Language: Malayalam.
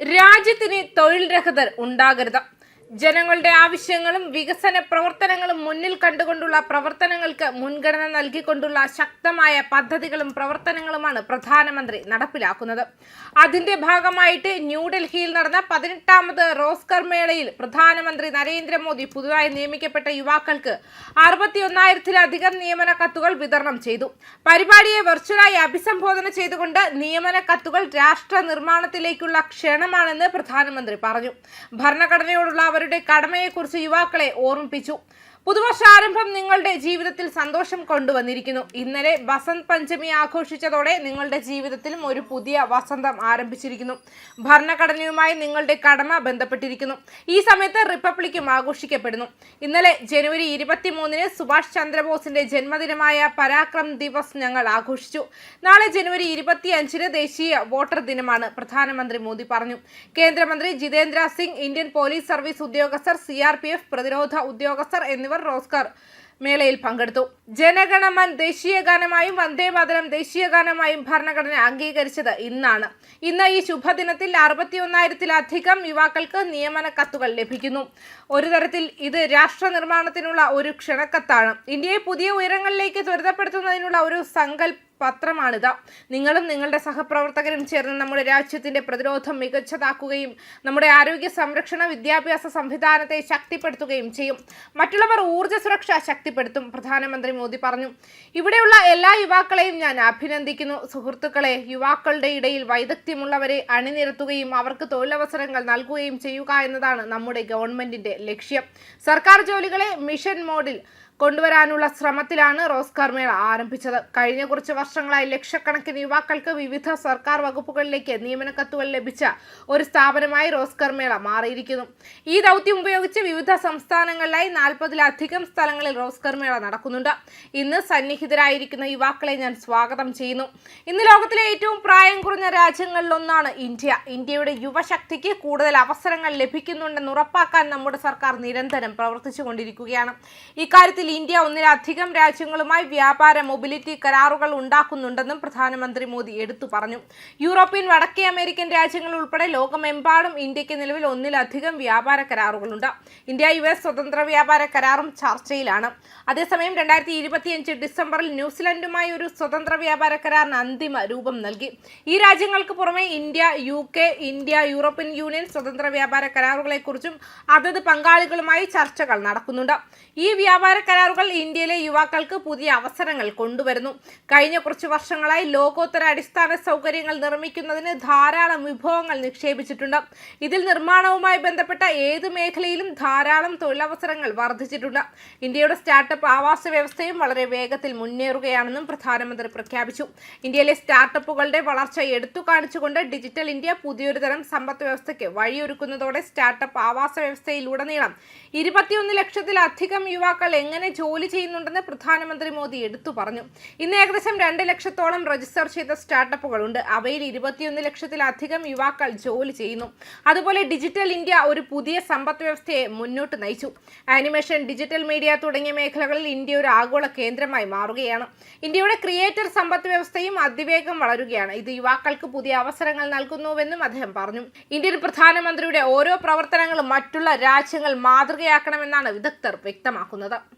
രാജ്യത്തിന് തൊഴിൽ രഹിതർ ഉണ്ടാകരുത്. ജനങ്ങളുടെ ആവശ്യങ്ങളും വികസന പ്രവർത്തനങ്ങളും മുന്നിൽ കണ്ടുകൊണ്ടുള്ള പ്രവർത്തനങ്ങൾക്ക് മുൻഗണന നൽകിക്കൊണ്ടുള്ള ശക്തമായ പദ്ധതികളും പ്രവർത്തനങ്ങളുമാണ് പ്രധാനമന്ത്രി നടപ്പിലാക്കുന്നത്. അതിന്റെ ഭാഗമായിട്ട് ന്യൂഡൽഹിയിൽ നടന്ന പതിനെട്ടാമത് റോസ്കർ മേളയിൽ പ്രധാനമന്ത്രി നരേന്ദ്രമോദി പുതുതായി നിയമിക്കപ്പെട്ട യുവാക്കൾക്ക് അറുപത്തിയൊന്നായിരത്തിലധികം നിയമന കത്തുകൾ വിതരണം ചെയ്തു. പരിപാടിയെ വെർച്വലായി അഭിസംബോധന ചെയ്തുകൊണ്ട് നിയമന കത്തുകൾ രാഷ്ട്ര നിർമ്മാണത്തിലേക്കുള്ള ക്ഷണമാണെന്ന് പ്രധാനമന്ത്രി പറഞ്ഞു. ഭരണഘടനയോടുള്ള അവരുടെ കടമയെക്കുറിച്ച് യുവാക്കളെ ഓർമ്മിപ്പിച്ചു. പുതുവർഷാരംഭം നിങ്ങളുടെ ജീവിതത്തിൽ സന്തോഷം കൊണ്ടുവന്നിരിക്കുന്നു. ഇന്നലെ വസന്ത് പഞ്ചമി ആഘോഷിച്ചതോടെ നിങ്ങളുടെ ജീവിതത്തിലും ഒരു പുതിയ വസന്തം ആരംഭിച്ചിരിക്കുന്നു. ഭരണഘടനയുമായി നിങ്ങളുടെ കടമ ബന്ധപ്പെട്ടിരിക്കുന്നു. ഈ സമയത്ത് റിപ്പബ്ലിക്കും ആഘോഷിക്കപ്പെടുന്നു. ഇന്നലെ ജനുവരി ഇരുപത്തിമൂന്നിന് സുഭാഷ് ചന്ദ്രബോസിന്റെ ജന്മദിനമായ പരാക്രം ദിവസ് ഞങ്ങൾ ആഘോഷിച്ചു. നാളെ ജനുവരി ഇരുപത്തിയഞ്ചിന് ദേശീയ വോട്ടർ ദിനമാണ് പ്രധാനമന്ത്രി മോദി പറഞ്ഞു. കേന്ദ്രമന്ത്രി Jitendra Singh Indian police service ഉദ്യോഗസ്ഥർ സി പ്രതിരോധ ഉദ്യോഗസ്ഥർ എന്നിവർ റോസ്കർ മേളയിൽ പങ്കെടുത്തു. ജനഗണമൻ ദേശീയ ഗാനമായും വന്ദേ മാതരം ദേശീയ ഗാനമായും ഭരണഘടന അംഗീകരിച്ചത് ഇന്നാണ്. ഇന്ന് ഈ ശുഭദിനത്തിൽ അറുപത്തിയൊന്നായിരത്തിലധികം യുവാക്കൾക്ക് നിയമന കത്തുകൾ ലഭിക്കുന്നു. ഒരു തരത്തിൽ ഇത് രാഷ്ട്ര നിർമ്മാണത്തിനുള്ള ഒരു ക്ഷണക്കത്താണ്. ഇന്ത്യയെ പുതിയ ഉയരങ്ങളിലേക്ക് ത്വരിതപ്പെടുത്തുന്നതിനുള്ള ഒരു സങ്കല്പ പത്രമാണിത്. നിങ്ങളും നിങ്ങളുടെ സഹപ്രവർത്തകരും ചേർന്ന് നമ്മുടെ രാജ്യത്തിന്റെ പ്രതിരോധം മികച്ചതാക്കുകയും നമ്മുടെ ആരോഗ്യ സംരക്ഷണ വിദ്യാഭ്യാസ സംവിധാനത്തെ ശക്തിപ്പെടുത്തുകയും ചെയ്യും. മറ്റുള്ളവർ ഊർജ സുരക്ഷ ശക്തിപ്പെടുത്തും പ്രധാനമന്ത്രി മോദി പറഞ്ഞു. ഇവിടെയുള്ള എല്ലാ യുവാക്കളെയും ഞാൻ അഭിനന്ദിക്കുന്നു. സുഹൃത്തുക്കളെ യുവാക്കളുടെ ഇടയിൽ വൈദഗ്ധ്യമുള്ളവരെ അണിനിരത്തുകയും അവർക്ക് തൊഴിലവസരങ്ങൾ നൽകുകയും ചെയ്യുക എന്നതാണ് നമ്മുടെ ഗവൺമെന്റിന്റെ ലക്ഷ്യം. സർക്കാർ ജോലികളെ മിഷൻ മോഡിൽ കൊണ്ടുവരാനുള്ള ശ്രമത്തിലാണ് റോസ്കാർ മേള ആരംഭിച്ചത്. കഴിഞ്ഞ കുറച്ച് വർഷങ്ങളായി ലക്ഷക്കണക്കിന് യുവാക്കൾക്ക് വിവിധ സർക്കാർ വകുപ്പുകളിലേക്ക് നിയമന കത്തുകൾ ലഭിച്ച ഒരു സ്ഥാപനമായി റോസ് മേള മാറിയിരിക്കുന്നു. ഈ ദൗത്യം ഉപയോഗിച്ച് വിവിധ സംസ്ഥാനങ്ങളിലായി നാൽപ്പതിലധികം സ്ഥലങ്ങളിൽ റോസ് മേള നടക്കുന്നുണ്ട്. ഇന്ന് സന്നിഹിതരായിരിക്കുന്ന യുവാക്കളെ ഞാൻ സ്വാഗതം ചെയ്യുന്നു. ഇന്ന് ലോകത്തിലെ ഏറ്റവും പ്രായം കുറഞ്ഞ രാജ്യങ്ങളിലൊന്നാണ് ഇന്ത്യ. ഇന്ത്യയുടെ യുവശക്തിക്ക് കൂടുതൽ അവസരങ്ങൾ ലഭിക്കുന്നുണ്ടെന്ന് ഉറപ്പാക്കാൻ നമ്മുടെ സർക്കാർ നിരന്തരം പ്രവർത്തിച്ചു കൊണ്ടിരിക്കുകയാണ് ഇന്ത്യ ഒന്നിലധികം രാജ്യങ്ങളുമായി വ്യാപാര മൊബിലിറ്റി കരാറുകൾ ഉണ്ടാക്കുന്നുണ്ടെന്നും പ്രധാനമന്ത്രി മോദി എടുത്തു പറഞ്ഞു. യൂറോപ്യൻ വടക്കേ അമേരിക്കൻ രാജ്യങ്ങൾ ഉൾപ്പെടെ ലോകമെമ്പാടും ഇന്ത്യയ്ക്ക് നിലവിൽ ഒന്നിലധികം വ്യാപാര കരാറുകളുണ്ട്. ഇന്ത്യ യു എസ് സ്വതന്ത്ര വ്യാപാര കരാറും ചർച്ചയിലാണ്. അതേസമയം രണ്ടായിരത്തി ഇരുപത്തിയഞ്ച് ഡിസംബറിൽ ന്യൂസിലൻഡുമായി ഒരു സ്വതന്ത്ര വ്യാപാര കരാറിന് അന്തിമ രൂപം നൽകി. ഈ രാജ്യങ്ങൾക്ക് പുറമെ India U K India European Union സ്വതന്ത്ര വ്യാപാര കരാറുകളെക്കുറിച്ചും അതത് പങ്കാളികളുമായി ചർച്ചകൾ നടക്കുന്നുണ്ട്. ഈ വ്യാപാര കരാറുകൾ ഇന്ത്യയിലെ യുവാക്കൾക്ക് പുതിയ അവസരങ്ങൾ കൊണ്ടുവരുന്നു. കഴിഞ്ഞ കുറച്ച് വർഷങ്ങളായി ലോകോത്തര അടിസ്ഥാന സൗകര്യങ്ങൾ നിർമ്മിക്കുന്നതിന് ധാരാളം വിഭവങ്ങൾ നിക്ഷേപിച്ചിട്ടുണ്ട്. ഇതിൽ നിർമ്മാണവുമായി ബന്ധപ്പെട്ട ഏത് മേഖലയിലും ധാരാളം തൊഴിലവസരങ്ങൾ വർദ്ധിച്ചിട്ടുണ്ട്. ഇന്ത്യയുടെ സ്റ്റാർട്ടപ്പ് ആവാസ വ്യവസ്ഥയും വളരെ വേഗത്തിൽ മുന്നേറുകയാണെന്നും പ്രധാനമന്ത്രി പ്രഖ്യാപിച്ചു. ഇന്ത്യയിലെ സ്റ്റാർട്ടപ്പുകളുടെ വളർച്ച എടുത്തു കാണിച്ചുകൊണ്ട് ഡിജിറ്റൽ ഇന്ത്യ പുതിയൊരു തരം സമ്പദ് വ്യവസ്ഥയ്ക്ക് വഴിയൊരുക്കുന്നതോടെ സ്റ്റാർട്ടപ്പ് ആവാസ വ്യവസ്ഥയിലുടനീളം ഇരുപത്തിയൊന്ന് ലക്ഷത്തിലധികം യുവാക്കൾ എങ്ങനെ ജോലി ചെയ്യുന്നുണ്ടെന്ന് പ്രധാനമന്ത്രി മോദി എടുത്തു പറഞ്ഞു. ഇന്ന് ഏകദേശം രണ്ട് ലക്ഷത്തോളം രജിസ്റ്റർ ചെയ്ത സ്റ്റാർട്ടപ്പുകളുണ്ട് അവയിൽ ഇരുപത്തിയൊന്ന് ലക്ഷത്തിലധികം യുവാക്കൾ ജോലി ചെയ്യുന്നു. അതുപോലെ ഡിജിറ്റൽ ഇന്ത്യ ഒരു പുതിയ സമ്പദ് വ്യവസ്ഥയെ മുന്നോട്ട് നയിച്ചു. ആനിമേഷൻ ഡിജിറ്റൽ മീഡിയ തുടങ്ങിയ മേഖലകളിൽ ഇന്ത്യ ഒരു ആഗോള കേന്ദ്രമായി മാറുകയാണ്. ഇന്ത്യയുടെ ക്രിയേറ്റർ സമ്പദ് വ്യവസ്ഥയും അതിവേഗം വളരുകയാണ്. ഇത് യുവാക്കൾക്ക് പുതിയ അവസരങ്ങൾ നൽകുന്നുവെന്നും അദ്ദേഹം പറഞ്ഞു. ഇന്ത്യൻ പ്രധാനമന്ത്രിയുടെ ഓരോ പ്രവർത്തനങ്ങളും മറ്റുള്ള രാജ്യങ്ങൾ മാതൃകയാക്കണമെന്നാണ് വിദഗ്ധർ വ്യക്തമാക്കുന്നത്.